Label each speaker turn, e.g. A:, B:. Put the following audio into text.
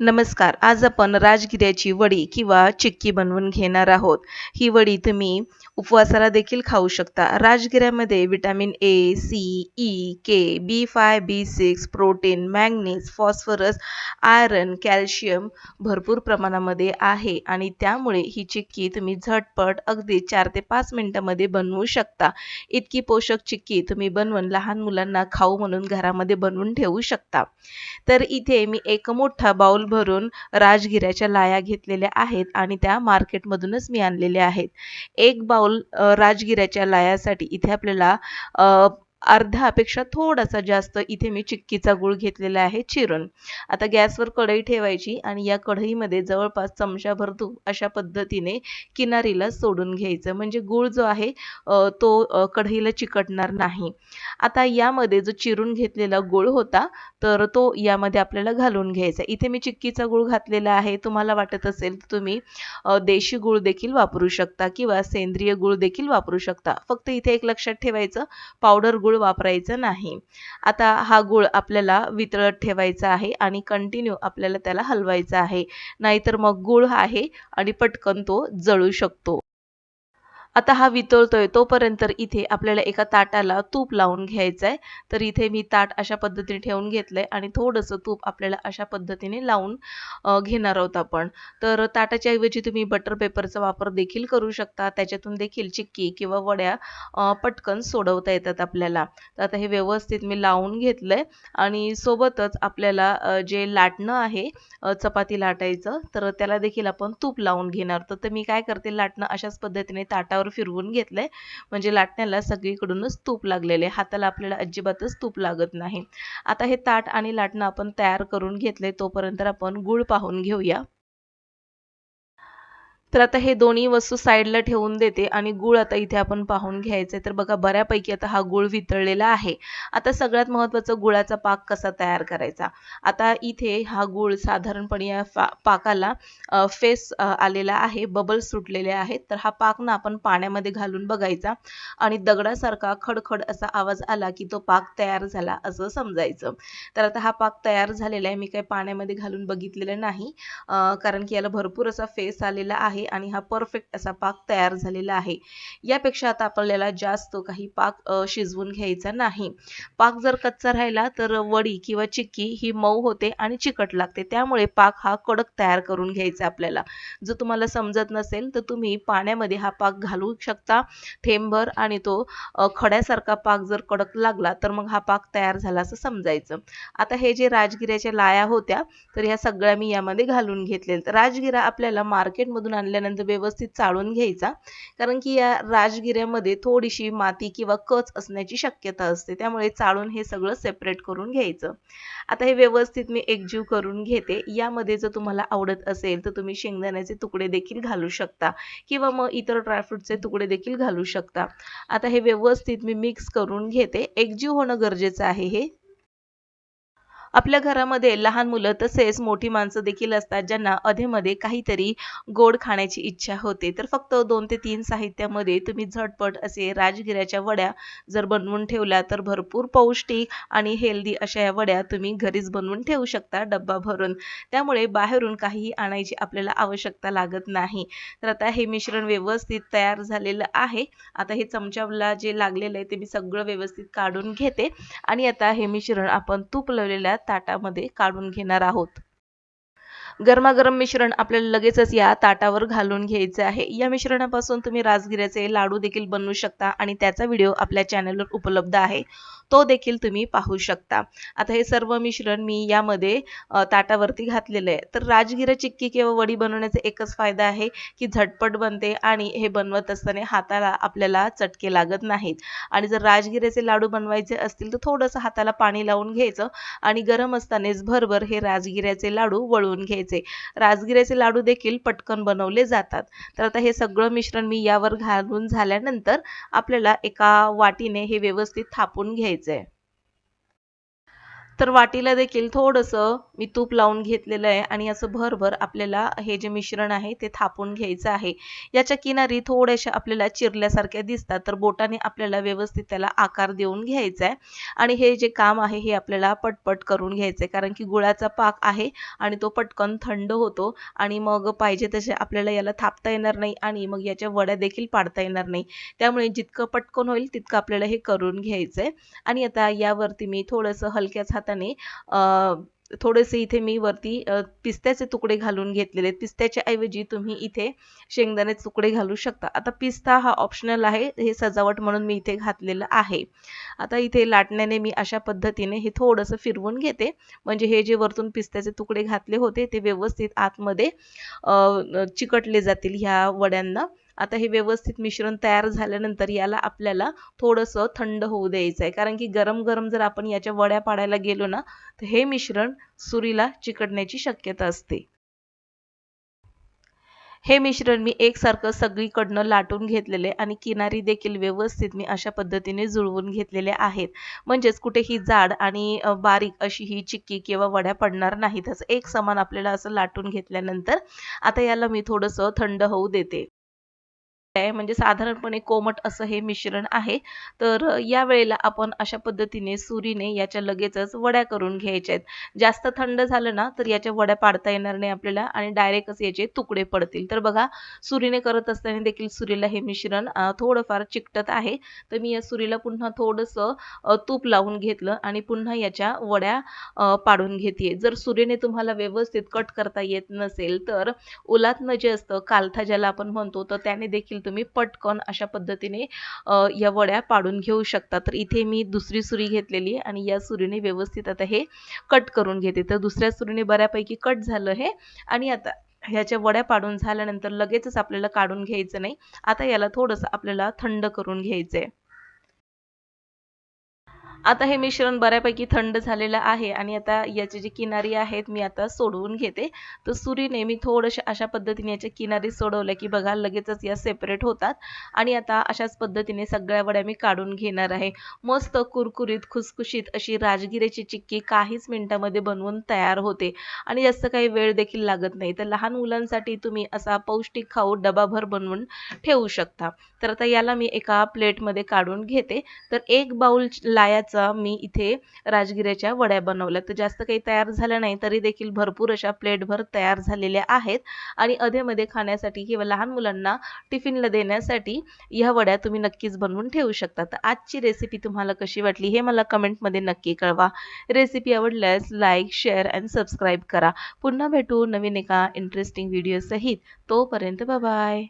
A: नमस्कार. आज आपण राजगिऱ्याची वडी किंवा चिक्की बनवून घेणार आहोत. ही वडी तुम्ही उपवासाला देखील खाऊ शकता. राजगिऱ्यामध्ये vitamin A C E K B five B six protein manganese phosphorus iron calcium भरपूर प्रमाणामध्ये आहे आणि त्यामुळे ही चिक्की तुम्ही झटपट अगदी चार ते पाच मिनटामध्ये बनवू शकता. इतकी पोषक चिक्की तुम्ही बनवून लहान मुलांना खाऊ म्हणून घरामध्ये बनवून ठेवू शकता. तर इथे मी एक मोठा बाउल भरून राजगिऱ्याच्या लाया घेतलेल्या आहेत आणि त्या मार्केटमधूनच मी आणलेल्या आहेत. एक बाउल राजगिऱ्याच्या लायासाठी इथे आपल्याला अर्ध्यापेक्षा थोडासा जास्त. इथे मी चिक्कीचा गूळ घेतलेला आहे चिरून. आता गॅसवर कढई ठेवायची आणि या कढईमध्ये जवळपास चमचाभर तूप अशा पद्धतीने किनारीला सोडून घ्यायचं. म्हणजे गूळ जो आहे तो कढईला चिकटणार नाही. आता यामध्ये जो चिरून घेतलेला गूळ होता तर तो यामध्ये आपल्याला घालून घ्यायचा. इथे मी चिक्कीचा गूळ घातलेला आहे. तुम्हाला वाटत असेल तर तुम्ही देशी गूळ देखील वापरू शकता किंवा सेंद्रिय गूळ देखील वापरू शकता. फक्त इथे एक लक्षात ठेवायचं पावडर गूळ वापरायचं नाही. आता हा गूळ आपल्याला वितळत ठेवायचा आहे आणि कंटिन्यू आपल्याला त्याला हलवायचा आहे. नाहीतर मग गूळ आहे आणि पटकन तो जळू शकतो. आता हा वितळतोय तोपर्यंत इथे आपल्याला एका ताटाला तूप लावून घ्यायचं आहे तर इथे मी ताट अशा पद्धतीने ठेवून घेतलंय आणि थोडंसं तूप आपल्याला अशा पद्धतीने लावून घेणार आहोत आपण. तर ताटाच्या ऐवजी तुम्ही बटर पेपरचा वापर देखील करू शकता. त्याच्यातून देखील चिक्की किंवा वड्या पटकन सोडवता येतात आपल्याला. तर आता हे व्यवस्थित मी लावून घेतलंय आणि सोबतच आपल्याला जे लाटणं आहे चपाती लाटायचं तर त्याला देखील आपण तूप लावून घेणार. तर मी काय करते लाटणं अशाच पद्धतीने ताटावर फिरवून घेतलंय. म्हणजे लाटण्याला सगळीकडूनच तूप लागलेले हाताला आपल्याला अजिबातच तूप लागत नाही. आता हे ताट आणि लाटणं आपण तयार करून घेतले तोपर्यंत आपण गूळ पाहून घेऊया. तर आता हे दोन्ही वस्तू साईडला ठेवून देते आणि गुळ आता इथे आपण पाहून घ्यायचे तर बघा बऱ्यापैकी आता हा गुळ वितळलेला आहे. आता सगळ्यात महत्त्वाचं गुळाचा पाक कसा तयार करायचा? आता इथे हा गुळ साधारणपणे या पाकाला फेस आलेला आहे बबल सुटलेले आहेत. तर हा पाक ना आपण पाण्यामध्ये घालून बघायचा आणि दगडासारखा खडखड असा आवाज आला की तो पाक तयार झाला असं समजायचं. तर आता हा पाक तयार झालेला आहे. मी काही पाण्यामध्ये घालून बघितलेलं नाही कारण की याला भरपूर असा फेस आलेला आहे. आहे आणि हा परफेक्ट असा पाक तयार झालेला आहे. यापेक्षा आता आपल्याला जास्त काही पाक शिजवून घ्यायचा नाही. पाक जर कच्चा राहिला तर वडी किंवा चिक्की ही मऊ होते आणि चिकट लागते. त्यामुळे पाक हा कडक तयार करून घ्यायचा आपल्याला. जर तुम्हाला समजत नसेल तर तुम्ही पाण्यामध्ये हा पाक घालू शकता. थेंबर आणि तो खड्यासारखा पाक जर कडक लागला तर मग हा पाक तयार झाला असं समजायचं. आता हे जे राजगिऱ्याच्या लाया होत्या तर ह्या सगळ्या मी यामध्ये घालून घेतले राजगिरा आपल्याला मार्केटमधून आणल्यानंतर व्यवस्थित चाळून घ्यायचा. कारण की या राजगिऱ्यामध्ये थोडीशी माती किंवा कच असण्याची शक्यता असते. त्यामुळे चाळून हे सगळं सेपरेट करून घ्यायचं. आता हे व्यवस्थित मी एकजीव करून घेते. यामध्ये जर तुम्हाला आवडत असेल तर तुम्ही शेंगदाण्याचे तुकडे देखील घालू शकता किंवा मग इतर ड्रायफ्रूटचे तुकडे देखील घालू शकता. आता हे व्यवस्थित मी मिक्स करून घेते. एकजीव होणं गरजेचं आहे हे. आपल्या घरामध्ये लहान मुलं तसेच मोठी माणसं देखील असतात ज्यांना अधेमध्ये काहीतरी गोड खाण्याची इच्छा होते. तर फक्त दोन ते तीन साहित्यामध्ये तुम्ही झटपट असे राजगिऱ्याच्या वड्या जर बनवून ठेवल्या तर भरपूर पौष्टिक आणि हेल्दी अशा या वड्या तुम्ही घरीच बनवून ठेवू शकता डब्बा भरून. त्यामुळे बाहेरून काहीही आणायची आपल्याला आवश्यकता लागत नाही. तर आता हे मिश्रण व्यवस्थित तयार झालेलं आहे. आता हे चमच्याला जे लागलेलं आहे ते मी सगळं व्यवस्थित काढून घेते. आणि आता हे मिश्रण आपण तूप लावलेल्या ताटामध्ये काढून घेणार आहोत. गरमागरम मिश्रण आपल्याला लगेचच या ताटावर घालून घ्यायचे आहे. या मिश्रणापासून तुम्ही राजगिऱ्याचे लाडू देखील बनवू शकता आणि त्याचा व्हिडिओ आपल्या चॅनलवर उपलब्ध आहे. तो देखील तुम्ही पाहू शकता. आता हे सर्व मिश्रण मी यामध्ये ताटावरती घातलेलं आहे. तर राजगिरा चिक्की किंवा वडी बनवण्याचा एकच फायदा आहे की झटपट बनते आणि हे बनवत असताना हाताला आपल्याला चटके लागत नाहीत. आणि जर राजगिऱ्याचे लाडू बनवायचे असतील तर थोडंसं हाताला पाणी लावून घ्यायचं आणि गरम असतानाच भरभर हे राजगिऱ्याचे लाडू वळवून घ्यायचे. राजगिऱ्याचे लाडू देखील पटकन बनवले जातात. तर आता हे सगळं मिश्रण मी यावर घालून झाल्यानंतर आपल्याला एका वाटीने हे व्यवस्थित थापून घ्यायचं. limits there तर वाटीला देखील थोडंसं मी तूप लावून घेतलेलं आहे आणि असं भरभर आपल्याला हे जे मिश्रण आहे ते थापून घ्यायचं आहे. याच्या किनारी थोड्याशा आपल्याला चिरल्यासारख्या दिसतात तर बोटाने आपल्याला व्यवस्थित त्याला आकार देऊन घ्यायचा आहे. आणि हे जे काम आहे हे आपल्याला पटपट करून घ्यायचं आहे कारण की गुळाचा पाक आहे आणि तो पटकन थंड होतो आणि मग पाहिजे तसे आपल्याला याला थापता येणार नाही आणि मग याच्या वड्या देखील पाडता येणार नाही. त्यामुळे जितकं पटकन होईल तितकं आपल्याला हे करून घ्यायचं आहे. आणि आता यावरती मी थोडंसं हलक्याच हाताने थोडेसे इथे मी वरती पिस्त्याचे तुकडे घालून घेतलेले आहेत. पिस्त्याच्या ऐवजी तुम्ही इथे शेंगदाणे तुकडे घालू शकता. आता पिस्ता हा ऑप्शनल आहे हे सजावट म्हणून मी इथे घातलेलं आहे. आता इथे लाटण्याने मी अशा पद्धतीने हे थोडंसं फिरवून घेते. म्हणजे हे जे वरतून पिस्त्याचे तुकडे घातले होते ते व्यवस्थित आतमध्ये चिकटले जातील ह्या वड्यांना. आता हे व्यवस्थित मिश्रण तयार झाल्यानंतर याला आपल्याला थोडंसं थंड होऊ द्यायचं आहे. कारण की गरम गरम जर आपण याच्या वड्या पाडायला गेलो ना तर हे मिश्रण सुरीला चिकटण्याची शक्यता असते. हे मिश्रण मी एकसारखं सगळीकडनं लाटून घेतलेले आणि किनारी देखील व्यवस्थित मी अशा पद्धतीने जुळवून घेतलेले आहेत. म्हणजेच कुठेही जाड आणि बारीक अशी ही चिक्की किंवा वड्या पडणार नाहीत असं एक समान आपल्याला असं लाटून घेतल्यानंतर आता याला मी थोडंसं थंड होऊ देते. आहे. म्हणजे साधारणपणे कोमट असं हे मिश्रण आहे. तर या वेळेला आपण अशा पद्धतीने सुरीने याच्या लगेचच वड्या करून घ्यायच्या आहेत. जास्त थंड झालं ना तर याच्या वड्या पाडता येणार नाही आपल्याला आणि डायरेक्टच याचे तुकडे पडतील. तर बघा सुरीने करत असताना देखील सुरीला हे मिश्रण थोडंफार चिकटत आहे. तर मी या सुरीला पुन्हा थोडंसं तूप लावून घेतलं आणि पुन्हा याच्या वड्या पाडून घेते जर सुरीने तुम्हाला व्यवस्थित कट करता येत नसेल तर उलातनं जे असतं कालथा ज्याला आपण म्हणतो तर त्याने देखील तुम्ही पटकन अशा पद्धतीने या वड्या पाडून घेऊ शकता. तर इथे मी दुसरी सुरी घेतलेली आहे आणि या सुरीने व्यवस्थित आता हे कट करून घेते. तर दुसऱ्या सुरीने बऱ्यापैकी कट झालं हे आणि आता ह्याच्या वड्या पाडून झाल्यानंतर लगेचच आपल्याला काढून घ्यायचं नाही. आता याला थोडंसं आपल्याला थंड करून घ्यायचं आहे आता हे मिश्रण बऱ्यापैकी थंड झालेलं आहे आणि आता याची जी किनारी आहेत मी आता सोडवून घेते. तर सुरीने मी थोडंशा अशा पद्धतीने याच्या किनारी सोडवल्या की बघा लगेचच या सेपरेट होतात. आणि आता अशाच पद्धतीने सगळ्या वड्या मी काढून घेणार आहे. मस्त कुरकुरीत खुसखुशीत अशी राजगिऱ्याची चिक्की काहीच मिनिटामध्ये बनवून तयार होते. आणि जास्त काही वेळ देखील लागत नाही. तर लहान मुलांसाठी तुम्ही असा पौष्टिक खाऊ डबाभर बनवून ठेवू शकता. तर आता याला मी एका प्लेटमध्ये काढून घेते. तर एक बाउल लाया मी इथे राजगिऱ्याच्या वड्या बनवल्या तर जास्त काही तयार झालं नाही तरी देखील भरपूर अशा प्लेटभर तयार झालेल्या आहेत. आणि अधेमध्ये खाण्यासाठी किंवा लहान मुलांना टिफिनला देण्यासाठी ह्या वड्या तुम्ही नक्कीच बनवून ठेवू शकता. तर आजची रेसिपी तुम्हाला कशी वाटली हे मला कमेंटमध्ये नक्की कळवा. रेसिपी आवडल्यास लाईक शेअर अँड सबस्क्राईब करा. पुन्हा भेटू नवीन एका इंटरेस्टिंग व्हिडिओ सहित. तोपर्यंत बाय